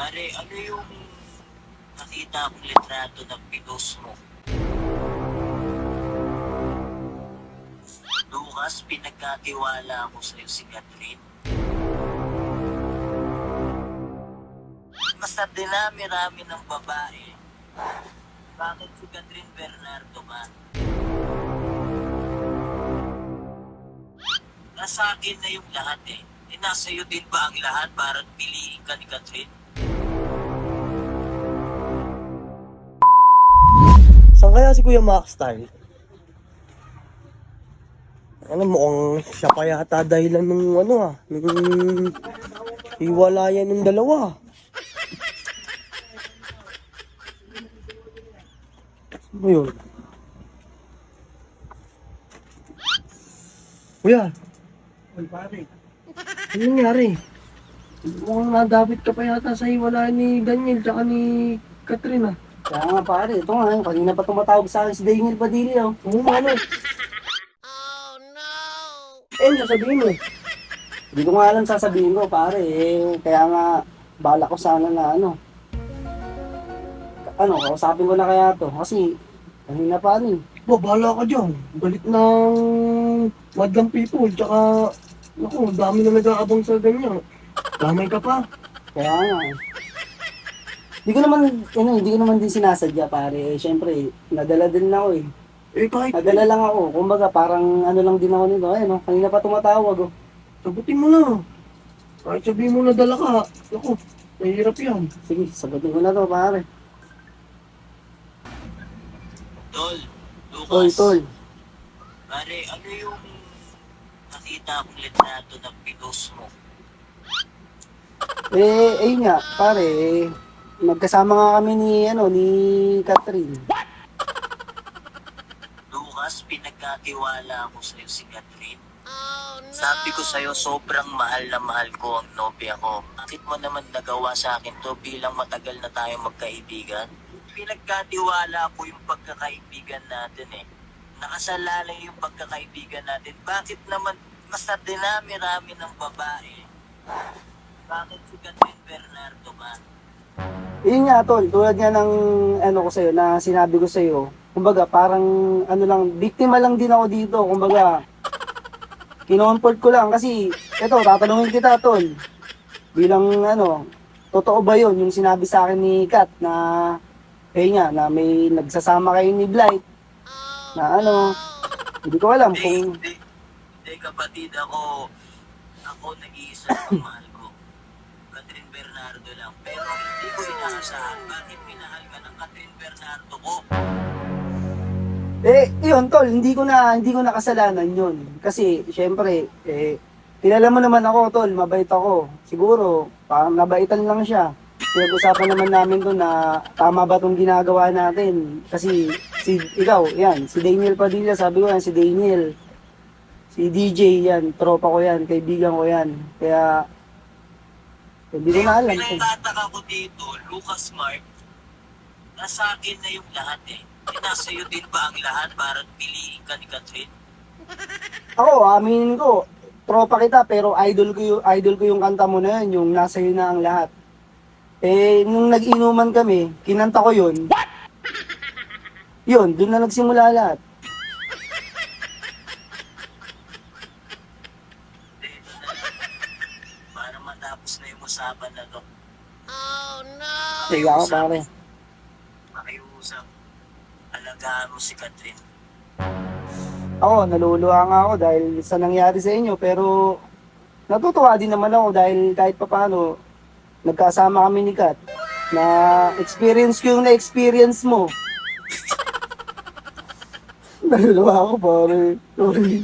Pare, ano yung nakita kong litrato ng pinost mo? Lucas, pinagkatiwala ako sa'yo si Catherine. Basta dinami-rami ng babae. Bakit si Catherine Bernardo ba? Nasa akin na yung lahat eh. E nasa iyo din ba ang lahat para piliin ka ni Catherine? Saan kaya si Kuya Max tayo? Ano mukhang siya pa yata dahilan nung ano ah, nung hiwalayan ng dalawa. Ano yun? Kuya, Ay, pare. ano nangyari? Mukhang nadapit ka pa yata sa hiwalayan ni Daniel tsaka ni Katrina. Kaya nga pare, ito nga, eh, kanina pa tumatawag sa akin si Daniel Padilla. Oh. Oo, ano? Eh, ano sasabihin mo? Hindi ko nga alam sasabihin ko pare, eh, kaya nga bala ko sana na ano. Ano, kausapin ko na kaya to. Kasi, kanina pa ano eh. Ba, bahala ka dyan. Galit ng madlang people. Tsaka, naku, dami na nag-aabang sa ganyan. Damay ka pa. Kaya nga eh. Hindi ko naman, ano, hindi ko naman din sinasadya pare. Eh, syempre, nadala din ako eh. Eh, kahit Nadala lang ako. Kumbaga, parang ano lang din ako nito. Ayun, oh, kanina pa tumatawag oh. sagutin mo na. Kahit sabihin mo na dala ka. Naku, mahirap yan. Sige, sagutin ko na to pare. Tol, Lucas. Tol, tol. Pare, ano yung nakita kong litrato ng pinost mo? Eh, ayun nga, pare, eh, magkasama nga kami ni, ano, ni Catherine. Lucas, pinagkatiwala ako sa'yo si Catherine. Sabi ko sa'yo, sobrang mahal na mahal ko ang nobya ko. Bakit mo naman nagawa sa akin to bilang matagal na tayong magkaibigan? Pinagkatiwala ko yung pagkakaibigan natin eh. Nakasalalay yung pagkakaibigan natin. Bakit naman basta dinami-rami ng babae? Bakit si Catherine Bernardo ba? Yun nga, tol, tulad nga ng, ano ko sa'yo, na sinabi ko sa'yo, kumbaga, parang, ano lang, biktima lang din ako dito, kumbaga, kinomfort ko lang, kasi, eto, tatanungin kita, tol, bilang, ano, totoo ba yun, yung sinabi sa akin ni Kat, na, eh nga, na may nagsasama kayo ni Blight, na ano, hindi ko alam kung, hindi, kapatid ako, ako nag-iisa ng mahal. Catherine Bernardo lang. Pero hindi ko inaasahan bakit minahal ka ng Catherine Bernardo ko. Eh, yun, tol, hindi ko na, hindi ko na kasalanan yun. Kasi, syempre, eh, kilala mo naman ako, tol, mabait ako. Siguro, parang nabaitan lang siya. Pinag-usapan naman namin to na tama ba itong ginagawa natin. Kasi, si, ikaw, yan, si Daniel Padilla, sabi ko yan, si Daniel. Si DJ, yan, tropa ko yan, kaibigan ko yan. Kaya, hindi ko na alam. Yung pinagtataka ko dito, Lucas Mark, nasa akin na yung lahat eh. E nasa iyo din ba ang lahat para piliin ka ni Catherine? Ako, aminin ko, tropa kita, pero idol ko yung, idol ko yung kanta mo na yun, yung nasa iyo na ang lahat. Eh, nung nag-inuman kami, kinanta ko yun. Yun, doon na nagsimula lahat. Dito na lang. Para matapos na yung usapan na to. Sige ako, pare. Makiusap. Alagaan mo si Catherine. Ako, naluluha nga ako dahil sa nangyari sa inyo, pero natutuwa din naman ako dahil kahit papano, nagkasama kami ni Kat, na experience ko yung na-experience mo. Naluluha ako, pare. Sorry.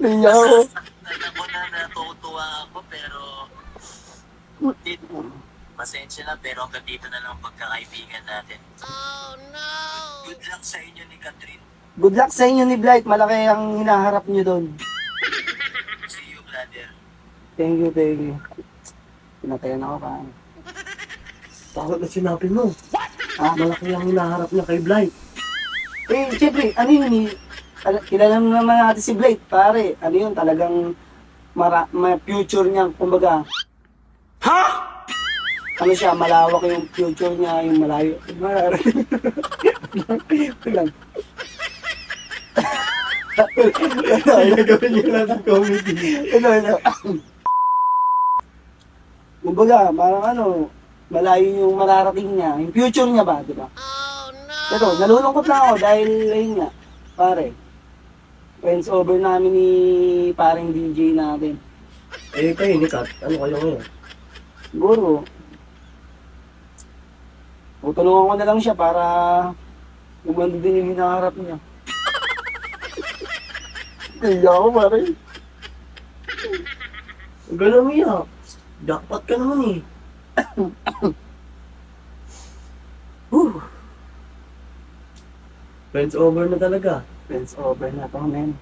Ako. Nasasaktan ako na natutuwa ako pero Dit, pasensya na pero hanggang dito na lang ang pagkakaibigan natin. Oh no! Good luck sa inyo ni Catherine. Good luck sa inyo ni Blight. Malaki ang hinaharap nyo doon. See you, brother. Thank you, thank you. Pinatayan ako pa. Takot na sinabi mo. Ah, Malaki ang hinaharap niya kay Blight. Eh, syempre, ano yun eh, al- kilala mo naman natin si Blake, pare. Ano yun, talagang mara, may future niya, kumbaga. Ano siya, malawak yung future niya, yung malayo. Mararating. Lang. Gagawin niyo lang ng comedy. Ano, ano. Kumbaga, parang ano, malayo yung mararating niya, yung future niya ba, di ba? Pero nalulungkot lang ako dahil, ayun nga, pare, friends over namin ni paring DJ natin. Eh, kayo ni Kat, ano kayo ngayon? Siguro, tutulungan ko na lang siya para gumanda din yung hinaharap niya. Kaya ako pare. Gano'n umiyak. Jackpot ka naman eh. Whew. Friends over na talaga. Friends over na to, men.